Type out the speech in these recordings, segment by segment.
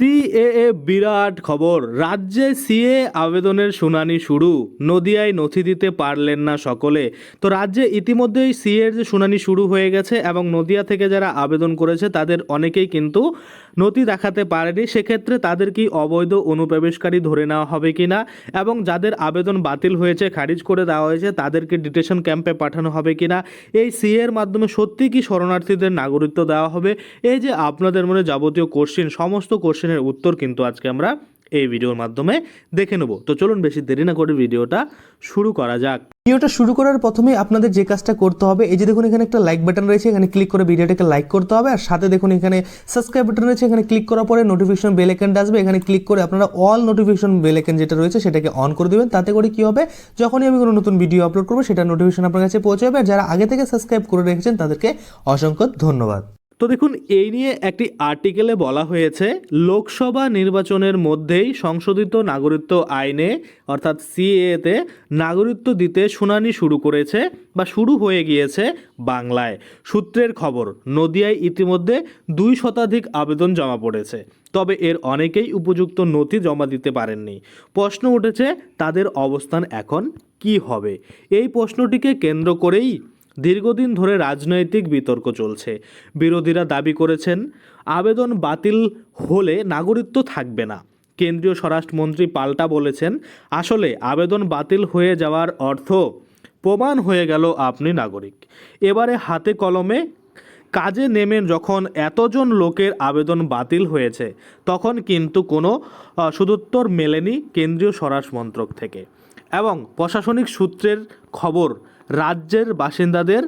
CAA বিরাট খবর। রাজ্যে CA আবেদনের শুনানি শুরু। নদিয়ায় নথি দিতে পারলেন না সকলে। তো রাজ্যে ইতিমধ্যেই সিএর যে শুনানি শুরু হয়ে গেছে এবং নদিয়া থেকে যারা আবেদন করেছে, তাদের অনেকেই কিন্তু নথি দেখাতে পারেনি। সেক্ষেত্রে তাদের কি অবৈধ অনুপ্রবেশকারী ধরে নেওয়া হবে কি না এবং যাদের আবেদন বাতিল হয়েছে, খারিজ করে দেওয়া হয়েছে তাদেরকে ডিটেশন ক্যাম্পে পাঠানো হবে কি না এই সিএর মাধ্যমে সত্যি কি শরণার্থীদের নাগরিকত্ব দেওয়া হবে? এই যে আপনাদের মনে যাবতীয় কোশ্চেন সমস্ত কোশ্চেনের উত্তর কিন্তু আজকে আমরা এই ভিডিওর মাধ্যমে দেখে নেব। তো চলুন বেশি দেরি না করে ভিডিওটা শুরু করা যাক। ভিডিওটা শুরু করার প্রথমেই আপনাদের যে কাজটা করতে হবে, এই যে দেখুন এখানে একটা লাইক বাটন রয়েছে, এখানে ক্লিক করে ভিডিওটাকে লাইক করতে হবে, আর সাথে দেখুন এখানে সাবস্ক্রাইব বাটন রয়েছে, এখানে ক্লিক করার পরে নোটিফিকেশন বেল আইকনটা আসবে, এখানে ক্লিক করে আপনারা অল নোটিফিকেশন বেল আইকন যেটা রয়েছে সেটাকে অন করে দেবেন, তাতে করে কি হবে, যখনই আমি কোনো নতুন ভিডিও আপলোড করব, সেটা নোটিফিকেশন আপনার কাছে পৌঁছে যাবে আর যারা আগে থেকে সাবস্ক্রাইব করে রেখেছেন তাদেরকে অসংখ্য ধন্যবাদ। তো দেখুন, এই নিয়ে একটি আর্টিকেলে বলা হয়েছে, লোকসভা নির্বাচনের মধ্যেই সংশোধিত নাগরিকত্ব আইনে, অর্থাৎ সিএতে নাগরিকত্ব দিতে শুনানি শুরু করেছে বা শুরু হয়ে গিয়েছে বাংলায়। সূত্রের খবর, নদিয়ায় ইতিমধ্যে দুই শতাধিক আবেদন জমা পড়েছে। তবে এর অনেকেই উপযুক্ত নথি জমা দিতে পারেননি। প্রশ্ন উঠেছে, তাদের অবস্থান এখন কি হবে? এই প্রশ্নটিকে কেন্দ্র করেই দীর্ঘদিন ধরে রাজনৈতিক বিতর্ক চলছে। বিরোধীরা দাবি করেছেন, আবেদন বাতিল হলে নাগরিকত্ব থাকবে না। কেন্দ্রীয় স্বরাষ্ট্রমন্ত্রী পাল্টা বলেছেন, আসলে আবেদন বাতিল হয়ে যাওয়ার অর্থ, প্রমাণ হয়ে গেল আপনি নাগরিক। এবারে হাতে কলমে কাজে নেমে যখন এতজন লোকের আবেদন বাতিল হয়েছে, তখন কিন্তু কোনো সুদুত্তর মেলেনি কেন্দ্রীয় স্বরাষ্ট্র মন্ত্রক থেকে। এবং প্রশাসনিক সূত্রের খবর রাজ্যের বাসিন্দাদের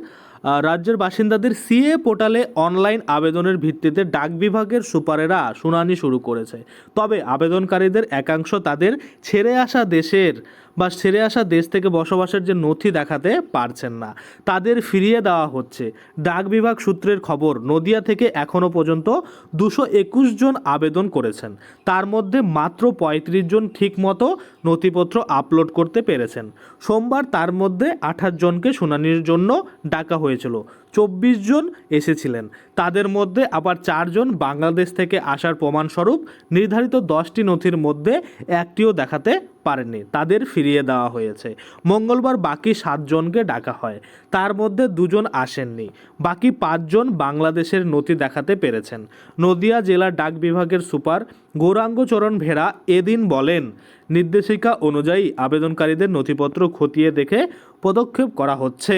রাজ্যের বাসিন্দাদের সিএ পোর্টালে অনলাইন আবেদনের ভিত্তিতে ডাক বিভাগের সুপারেরা শুনানি শুরু করেছে। তবে আবেদনকারীদের একাংশ তাদের ছেড়ে আসা দেশের বা ছেড়ে আসা দেশ থেকে বসবাসের যে নথি দেখাতে পারছেন না। তাদের ফিরিয়ে দেওয়া হচ্ছে। ডাক বিভাগ সূত্রের খবর, নদিয়া থেকে এখনও পর্যন্ত দুশো একুশ জন আবেদন করেছেন। তার মধ্যে মাত্র পঁয়ত্রিশ জন ঠিকমতো নথিপত্র আপলোড করতে পেরেছেন। সোমবার তার মধ্যে আঠাশ জনকে শুনানির জন্য ডাকা হয়েছিল। চব্বিশ জন এসেছিলেন। তাদের মধ্যে আবার চারজন বাংলাদেশ থেকে আসার প্রমাণস্বরূপ নির্ধারিত দশটি নথির মধ্যে একটিও দেখাতে পারেননি, তাদের ফিরিয়ে দেওয়া হয়েছে। মঙ্গলবার বাকি সাতজনকে ডাকা হয়, তার মধ্যে দুজন আসেননি, বাকি পাঁচজন বাংলাদেশের নথি দেখাতে পেরেছেন। নদিয়া জেলা ডাক বিভাগের সুপার গৌরাঙ্গচরণ ভেড়া এদিন বলেন, নির্দেশিকা অনুযায়ী আবেদনকারীদের নথিপত্র খতিয়ে দেখে পদক্ষেপ করা হচ্ছে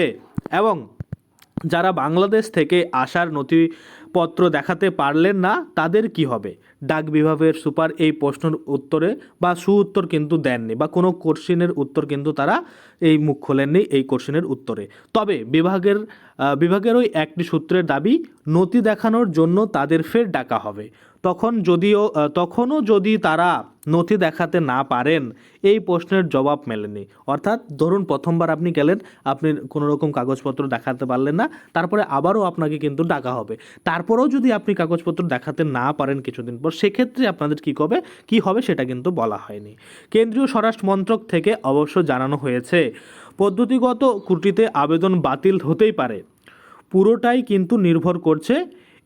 এবং যারা বাংলাদেশ থেকে আসার নথিপত্র দেখাতে পারলেন না, তাদের কি হবে? ডাক বিভাগের সুপার এই প্রশ্নের উত্তরে বা সু উত্তর কিন্তু দেননি বা কোনো কোশ্চিনের উত্তর কিন্তু তারা এই মুখ খোলেননি এই কোশ্চিনের উত্তরে। তবে বিভাগের বিভাগের ওই একটি সূত্রের দাবি, নথি দেখানোর জন্য তাদের ফের ডাকা হবে। তখন যদিও তখনও যদি তারা নথি দেখাতে না পারেন, এই প্রশ্নের জবাব মেলেনি। অর্থাৎ ধরুন প্রথমবার আপনি গেলেন, আপনি কোনো রকম কাগজপত্র দেখাতে পারলেন না, তারপরে আবারও আপনাকে কিন্তু ডাকা হবে। তারপরেও যদি আপনি কাগজপত্র দেখাতে না পারেন কিছুদিন পর, সেক্ষেত্রে আপনাদের কী হবে কী হবে সেটা কিন্তু বলা হয়নি। কেন্দ্রীয় স্বরাষ্ট্র মন্ত্রক থেকে অবশ্য জানানো হয়েছে, পদ্ধতিগত কুটিতে আবেদন বাতিল হতেই পারে। পুরোটাই কিন্তু নির্ভর করছে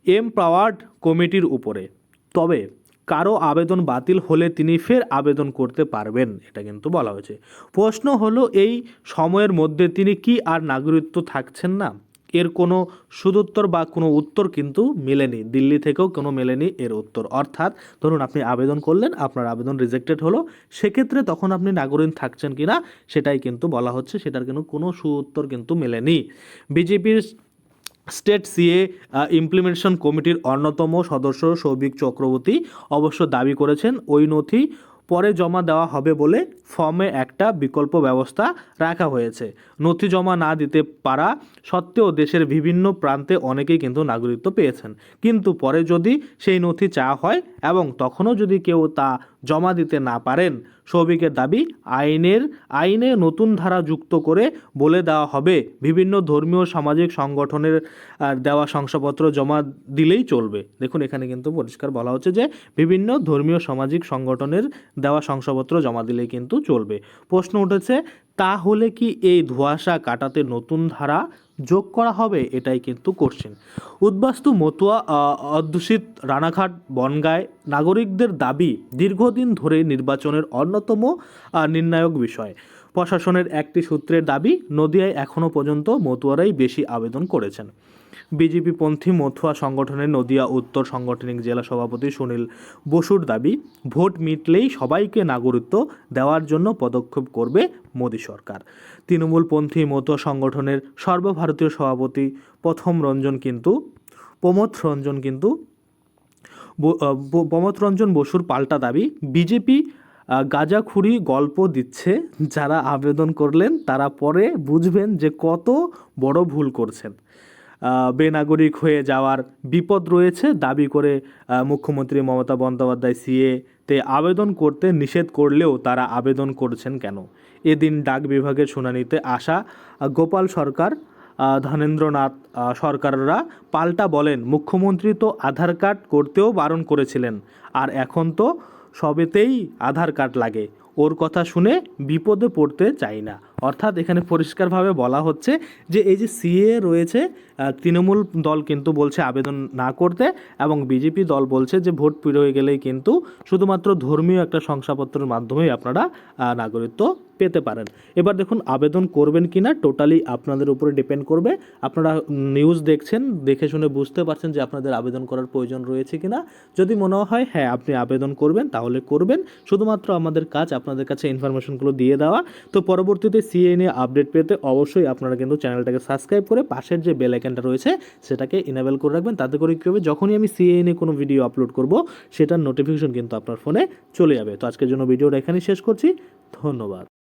এমপাওয়ার্ড কমিটির উপরে। তবে কারও আবেদন বাতিল হলে তিনি ফের আবেদন করতে পারবেন, এটা কিন্তু বলা হয়েছে। প্রশ্ন হলো, এই সময়ের মধ্যে তিনি কি আর নাগরিকত্ব থাকছেন না? এর কোনো সুদুত্তর বা কোনো উত্তর কিন্তু মেলেনি। দিল্লি থেকেও কোনো মেলেনি এর উত্তর। অর্থাৎ, ধরুন আপনি আবেদন করলেন, আপনার আবেদন রিজেক্টেড হলো, সেক্ষেত্রে তখন আপনি নাগরিক থাকছেন কি না সেটাই কিন্তু বলা হচ্ছে, সেটার কিন্তু কোনো সুউত্তর কিন্তু মেলেনি। বিজেপির স্টেট সিএ ইমপ্লিমেন্টেশন কমিটির অন্যতম সদস্য সৌভিক চক্রবর্তী অবশ্য দাবি করেছেন, ওই নথি পরে জমা দেওয়া হবে বলে ফর্মে একটা বিকল্প ব্যবস্থা রাখা হয়েছে। নথি জমা না দিতে পারা সত্ত্বেও দেশের বিভিন্ন প্রান্তে অনেকেই কিন্তু নাগরিকত্ব পেয়েছেন। কিন্তু পরে যদি সেই নথি চাওয়া হয় এবং তখনও যদি কেউ তা জমা দিতে না পারেন, সৌভিকের দাবি আইনের, আইনে নতুন ধারা যুক্ত করে বলে দেওয়া হবে। বিভিন্ন ধর্মীয় সামাজিক সংগঠনের দেওয়া শংসাপত্র জমা দিলেই চলবে। দেখুন, এখানে কিন্তু পরিষ্কার বলা হচ্ছে যে বিভিন্ন ধর্মীয় সামাজিক সংগঠনের দেওয়া শংসাপত্র জমা দিলেই কিন্তু চলবে। প্রশ্ন উঠেছে তাহলে কি এই ধোঁয়াশা কাটাতে নতুন ধারা যোগ করা হবে? এটাই কিন্তু করছেন উদ্বাস্তু মতুয়া অধ্যুষিত রানাঘাট, বনগায় নাগরিকদের দাবি দীর্ঘদিন ধরে নির্বাচনের অন্যতম নির্ণায়ক বিষয়। প্রশাসনের একটি সূত্রের দাবি, নদিয়ায় এখনও পর্যন্ত মতুয়ারাই বেশি আবেদন করেছেন। বিজেপি পন্থী মথুয়া সংগঠনের নদিয়া উত্তর সাংগঠনিক জেলা সভাপতি সুনীল বসুর দাবি, ভোট মিটলেই সবাইকে নাগরিকত্ব দেওয়ার জন্য পদক্ষেপ করবে মোদী সরকার। তৃণমূলপন্থী মথুয়া সংগঠনের সর্বভারতীয় সভাপতি প্রথম রঞ্জন কিন্তু, প্রমোদ রঞ্জন কিন্তু প্রমোদ রঞ্জন বসুর পাল্টা দাবি, বিজেপি গাজাখুরি গল্প দিচ্ছে। যারা আবেদন করলেন, তারা পরে বুঝবেন যে কত বড় ভুল করছেন। বেনাগরিক হয়ে যাওয়ার বিপদ রয়েছে। দাবি করে মুখ্যমন্ত্রী মমতা বন্দ্যোপাধ্যায় সিএ তে আবেদন করতে নিষেধ করলেও তারা আবেদন করছেন কেন? এদিন ডাক বিভাগের শুনানিতে আসা গোপাল সরকার ধনেন্দ্রনাথ সরকাররা পাল্টা বলেন, মুখ্যমন্ত্রী তো আধার কার্ড করতেও বারণ করেছিলেন। আর এখন তো সবেতেই আধার কার্ড লাগে। ওর কথা শুনে বিপদে পড়তে চাই না। অর্থাৎ এখানে পরিষ্কারভাবে বলা হচ্ছে যে এই যে সিএ রয়েছে তৃণমূল দল কিন্তু বলছে আবেদন না করতে এবং বিজেপি দল বলছে যে ভোট পেরোয় গেলেই কিন্তু শুধুমাত্র ধর্মীয় একটা শংসাপত্রের মাধ্যমেই আপনারা নাগরিকত্ব পেতে পারেন। এবার দেখুন আবেদন করবেন কি না টোটালি আপনাদের উপরে ডিপেন্ড করবে। আপনারা নিউজ দেখছেন, দেখে শুনে বুঝতে পারছেন যে আপনাদের আবেদন করার প্রয়োজন রয়েছে কি না যদি মনে হয় হ্যাঁ আপনি আবেদন করবেন, তাহলে করবেন। শুধুমাত্র আমাদের কাজ, আপনাদের কাছে ইনফরমেশনগুলো দিয়ে দেওয়া। তো পরবর্তীতে সিএ নিয়ে আপডেট পেতে অবশ্যই আপনারা কিন্তু চ্যানেলটাকে সাবস্ক্রাইব করে পাশের যে বেল আইকনটা রয়েছে, সেটাকে ইনেবল করে রাখবেন। তাতে করে কী হবে? যখনই আমি সিএনএ কোনো ভিডিও আপলোড করব, সেটার নোটিফিকেশন কিন্তু আপনার ফোনে চলে যাবে। তো আজকের জন্য ভিডিওটা এখানেই শেষ করছি। ধন্যবাদ।